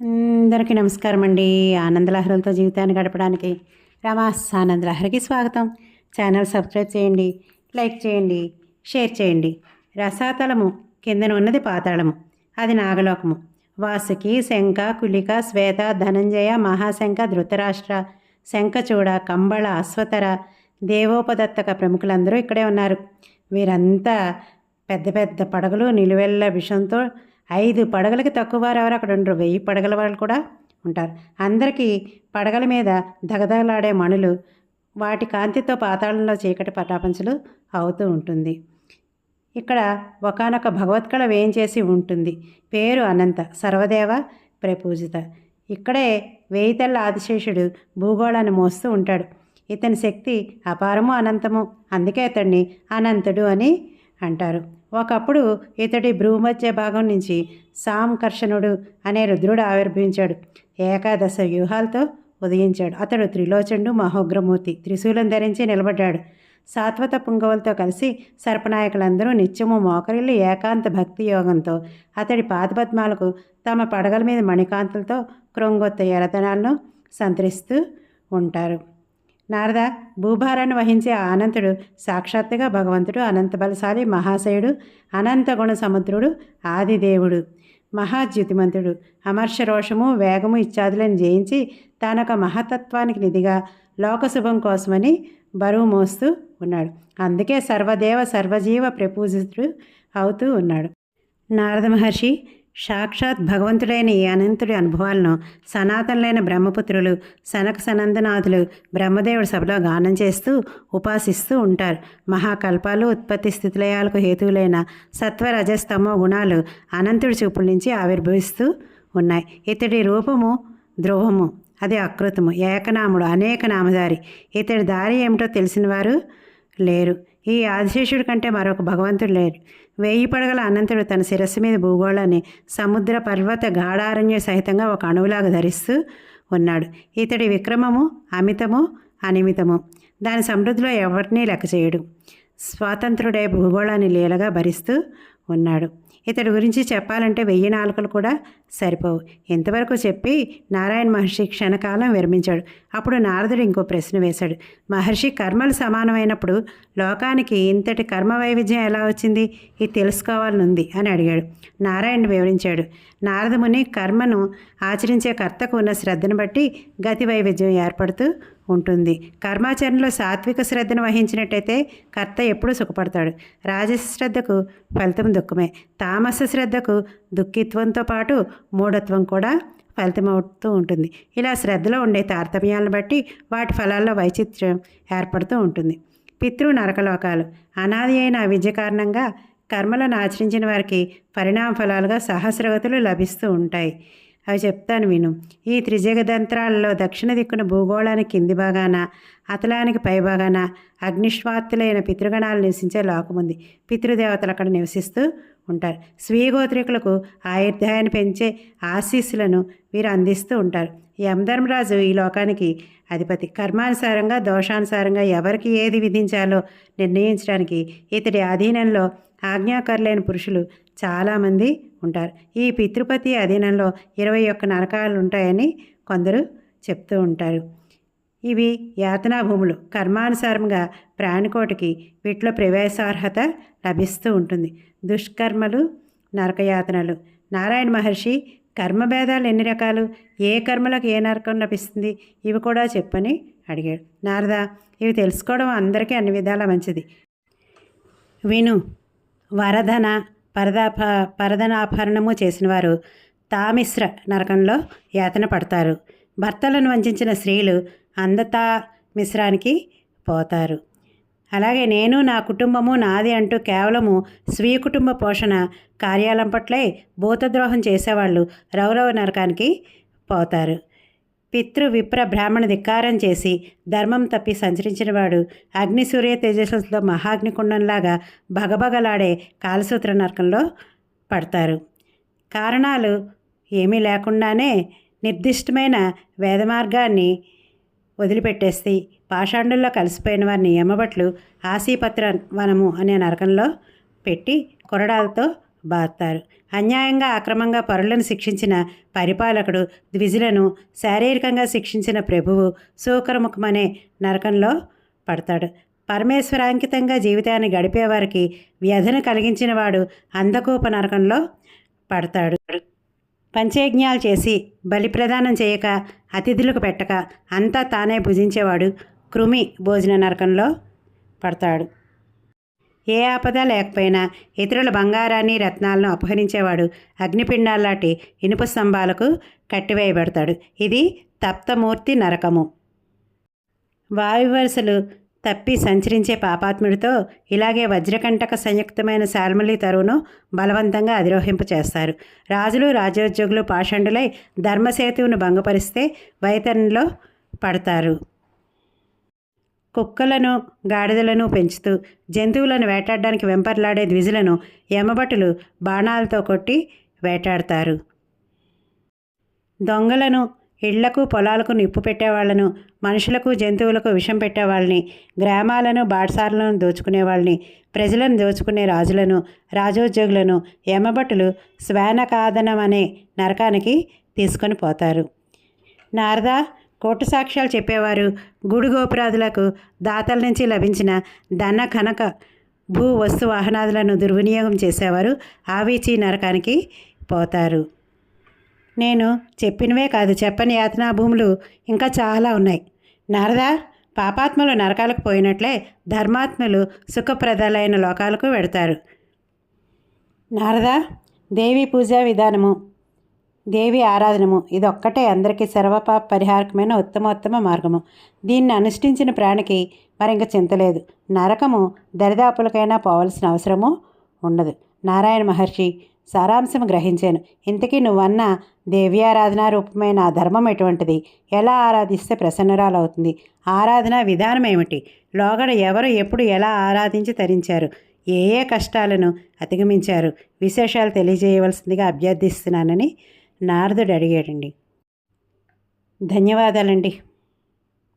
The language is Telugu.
అందరికీ నమస్కారం అండి ఆనందలహరులతో జీవితాన్ని గడపడానికి రమాస్ ఆనందలహరికి స్వాగతం. ఛానల్ సబ్స్క్రైబ్ చేయండి లైక్ చేయండి షేర్ చేయండి. రసాతలము కిందన ఉన్నది పాతాళము అది నాగలోకము. వాసుకి శంఖ కులిక శ్వేత ధనంజయ మహాశంఖ ధృతరాష్ట్ర శంఖచూడ కంబళ అశ్వతర దేవోపదత్తక ప్రముఖులందరూ ఇక్కడే ఉన్నారు. వీరంతా పెద్ద పెద్ద పడగలు నిలువెల్ల విషంతో ఐదు పడగలకి తక్కువ వారు ఎవరు అక్కడ ఉండరు. వెయ్యి పడగల వాళ్ళు కూడా ఉంటారు. అందరికీ పడగల మీద దగదగలాడే మణులు వాటి కాంతితో పాతాళంలో చీకటి పటాపంచలు అవుతూ ఉంటుంది. ఇక్కడ ఒకనొక భగవత్కళ వేయించేసి ఉంటుంది. పేరు అనంత సర్వదేవ ప్రపూజిత. ఇక్కడే వేయితల్ల ఆదిశేషుడు భూగోళాన్ని మోస్తూ ఉంటాడు. ఇతని శక్తి అపారము అనంతము అందుకే అతడిని అనంతుడు అని అంటారు. ఒకప్పుడు ఇతడి భ్రూమధ్య భాగం నుంచి సాంకర్షణుడు అనే రుద్రుడు ఆవిర్భవించాడు. ఏకాదశ వ్యూహాలతో ఉదయించాడు. అతడు త్రిలోచనుడు మహోగ్రమూర్తి త్రిశూలం ధరించి నిలబడ్డాడు. సాత్వత పుంగవులతో కలిసి సర్పనాయకులందరూ నిత్యము మోకరిల్లి ఏకాంత భక్తి యోగంతో అతడి పాదపద్మాలకు తమ పడగల మీద మణికాంతులతో క్రొంగొత్త ఎరతనాలను సంతరిస్తూ ఉంటారు. నారద భూభారాన్ని వహించే అనంతుడు సాక్షాత్తుగా భగవంతుడు అనంత బలశాలి మహాశయుడు అనంత గుణ సముద్రుడు ఆదిదేవుడు మహాజ్యుతిమంతుడు. అమర్ష రోషము వేగము ఇత్యాదులను జయించి తానొక మహతత్వానికి నిధిగా లోకశుభం కోసమని బరువు మోస్తూ ఉన్నాడు. అందుకే సర్వదేవ సర్వజీవ ప్రపూజితుడు అవుతూ ఉన్నాడు. నారద మహర్షి సాక్షాత్ భగవంతుడైన ఈ అనంతుడి అనుభవాలను సనాతనులైన బ్రహ్మపుత్రులు సనక సనందనాథులు బ్రహ్మదేవుడి సభలో గానం చేస్తూ ఉపాసిస్తూ ఉంటారు. మహాకల్పాలు ఉత్పత్తి స్థితిలయాలకు హేతువులైన సత్వరజస్తమో గుణాలు అనంతుడి చూపుల నుంచి ఆవిర్భవిస్తూ ఉన్నాయి. ఇతడి రూపము ధ్రువము అది అకృతము ఏకనాముడు అనేక నామధారి. ఇతడి దారి ఏమిటో తెలిసిన వారు లేరు. ఈ ఆదిశేషుడి కంటే మరొక భగవంతుడు లేరు వేయి పడగల అనంతుడు తన శిరస్సు మీద భూగోళాన్ని సముద్ర పర్వత గాఢారణ్య సహితంగా ఒక అణువులాగా ధరిస్తూ ఉన్నాడు. ఇతడి విక్రమము అమితము అనిమితము. దాని సమృద్ధిలో ఎవరినీ లెక్క చేయడు స్వాతంత్రుడే భూగోళాన్ని లీలగా భరిస్తూ ఉన్నాడు. ఇతడి గురించి చెప్పాలంటే వెయ్యి నాలుకలు కూడా సరిపోవు. ఇంతవరకు చెప్పి నారాయణ మహర్షి క్షణకాలం విరమించాడు. అప్పుడు నారదుడు ఇంకో ప్రశ్న వేశాడు. మహర్షి కర్మలు సమానమైనప్పుడు లోకానికి ఇంతటి కర్మ వైవిధ్యం ఎలా వచ్చింది? ఇది తెలుసుకోవాలని ఉంది అని అడిగాడు. నారాయణ వివరించాడు. నారదముని కర్మను ఆచరించే కర్తకు ఉన్న శ్రద్ధను బట్టి గతి వైవిధ్యం ఏర్పడుతూ ఉంటుంది. కర్మాచరణలో సాత్విక శ్రద్ధను వహించినట్టయితే కర్త ఎప్పుడూ సుఖపడతాడు. రాజస శ్రద్ధకు ఫలితం దుఃఖమే. తామస శ్రద్ధకు దుఃఖిత్వంతో పాటు మూఢత్వం కూడా ఫలితమవుతూ ఉంటుంది. ఇలా శ్రద్ధలో ఉండే తారతమ్యాలను బట్టి వాటి ఫలాల్లో వైచిత్ర్యం ఏర్పడుతూ ఉంటుంది. పితృ నరకలోకాలు. అనాది అయిన విద్య కారణంగా కర్మలను ఆచరించిన వారికి పరిణామ ఫలాలుగా సహస్రగతులు లభిస్తూ ఉంటాయి. అవి చెప్తాను విను. ఈ త్రిజగదంత్రాలలో దక్షిణ దిక్కున భూగోళానికి కింది భాగాన అతలానికి పై భాగాన పితృగణాలు నివసించే లోకముంది. పితృదేవతలు అక్కడ నివసిస్తూ ఉంటారు. స్వీయ గోత్రికులకు ఆయుర్దాయాన్ని పెంచే ఆశీస్సులను వీరు అందిస్తూ ఉంటారు. యమధర్మరాజు ఈ లోకానికి అధిపతి. కర్మానుసారంగా దోషానుసారంగా ఎవరికి ఏది విధించాలో నిర్ణయించడానికి ఇతడి అధీనంలో ఆజ్ఞాకారులైన పురుషులు చాలామంది ఉంటారు. ఈ పితృపతి అధీనంలో ఇరవై ఒక్క నరకాలు ఉంటాయని కొందరు చెప్తూ ఉంటారు. ఇవి యాతనా భూములు. కర్మానుసారంగా ప్రాణికోటికి వీటిలో ప్రవేశార్హత లభిస్తూ ఉంటుంది. దుష్కర్మలు నరకయాతనలు. నారాయణ మహర్షి కర్మభేదాలు ఎన్ని రకాలు? ఏ కర్మలకు ఏ నరకం లభిస్తుంది? ఇవి కూడా చెప్పని అడిగాడు. నారద ఇవి తెలుసుకోవడం అందరికీ అన్ని విధాలా మంచిది. విను వరధన పరదాప పరదనాభరణము చేసినవారు తామిశ్ర నరకంలో యాతన పడతారు. భర్తలను వంచిన స్త్రీలు అందతా మిశ్రానికి పోతారు. అలాగే నేను నా కుటుంబము నాది అంటూ కేవలము స్వీయ కుటుంబ పోషణ కార్యాలం పట్లే భూతద్రోహం చేసేవాళ్ళు రౌరవ నరకానికి పోతారు. పితృ విప్ర బ్రాహ్మణ ధిక్కారం చేసి ధర్మం తప్పి సంచరించినవాడు అగ్ని సూర్య తేజస్సులతో మహాగ్నికుండంలాగా భగభగలాడే కాలసూత్ర నరకంలో పడతారు. కారణాలు ఏమీ లేకుండానే నిర్దిష్టమైన వేద మార్గాన్ని వదిలిపెట్టేసి పాషాండుల్లో కలిసిపోయిన వారిని యమబట్లు ఆశీపత్ర వనము అనే నరకంలో పెట్టి కొరడాలతో బాస్తారు అన్యాయంగా అక్రమంగా పరులను శిక్షించిన పరిపాలకుడు ద్విజులను శారీరకంగా శిక్షించిన ప్రభువు సూకరముఖమనే నరకంలో పడతాడు. పరమేశ్వరాంకితంగా జీవితాన్ని గడిపేవారికి వ్యధను కలిగించిన వాడు అందకూప నరకంలో పడతాడు. పంచయజ్ఞాలు చేసి బలిప్రదానం చేయక అతిథులకు పెట్టక అంతా తానే భుజించేవాడు కృమి భోజన నరకంలో పడతాడు. ఏ ఆపద లేకపోయినా ఇతరుల బంగారాన్ని రత్నాలను అపహరించేవాడు అగ్నిపిండాల్లాంటి ఇనుప స్తంభాలకు కట్టివేయబడతాడు. ఇది తప్తమూర్తి నరకము. వాయువరుసలు తప్పి సంచరించే పాపాత్ముడితో ఇలాగే వజ్రకంటక సంయుక్తమైన శాల్మలి తరువును బలవంతంగా అధిరోహింపు చేస్తారు. రాజులు రాజోద్యోగులు పాషండులై ధర్మసేతువును భంగపరిస్తే వైతరణలో పడతారు. కుక్కలను గాడిదలను పెంచుతూ జంతువులను వేటాడడానికి వెంపర్లాడే ద్విజులను యమభటులు బాణాలతో కొట్టి వేటాడతారు. దొంగలను ఇళ్ళకు పొలాలకు నిప్పు పెట్టేవాళ్ళను మనుషులకు జంతువులకు విషం పెట్టేవాళ్ళని గ్రామాలను బాటసార్లను దోచుకునేవాళ్ళని ప్రజలను దోచుకునే రాజులను రాజోద్యోగులను యమభటులు శ్వానకాదనం అనే నరకానికి తీసుకొని పోతారు. నారద కోర్టు సాక్ష్యాలు చెప్పేవారు. గుడి గోపురాదులకు దాతల నుంచి లభించిన ధన కనక భూ వస్తు వాహనాదులను దుర్వినియోగం చేసేవారు. ఆవిచి నరకానికి పోతారు. నేను చెప్పినవే కాదు. చెప్పని యాతనా భూములు ఇంకా చాలా ఉన్నాయి. నారదా పాపాత్మలు నరకాలకు పోయినట్లే ధర్మాత్మలు సుఖప్రదాలైన లోకాలకు వెడతారు. నారదా దేవి పూజా విధానము. దేవి ఆరాధనము. ఇదొక్కటే అందరికీ సర్వపాప పరిహారకమైన ఉత్తమోత్తమ మార్గము. దీన్ని అనుష్ఠించిన ప్రాణికి మరింక చింతలేదు నరకము దరిదాపులకైనా పోవలసిన అవసరము ఉండదు. నారాయణ మహర్షి సారాంశం గ్రహించాను. ఇంతకీ నువ్వన్న దేవ్యారాధన రూపమైన ఆ ధర్మం ఎటువంటిది? ఎలా ఆరాధిస్తే ప్రసన్నరాలవుతుంది? ఆరాధన విధానం ఏమిటి? లోగడ ఎవరు ఎప్పుడు ఎలా ఆరాధించి తరించారు? ఏ ఏ కష్టాలను అధిగమించారు? విశేషాలు తెలియజేయవలసిందిగా అభ్యర్థిస్తున్నానని నారదుడు అడిగాడండి. ధన్యవాదాలండి.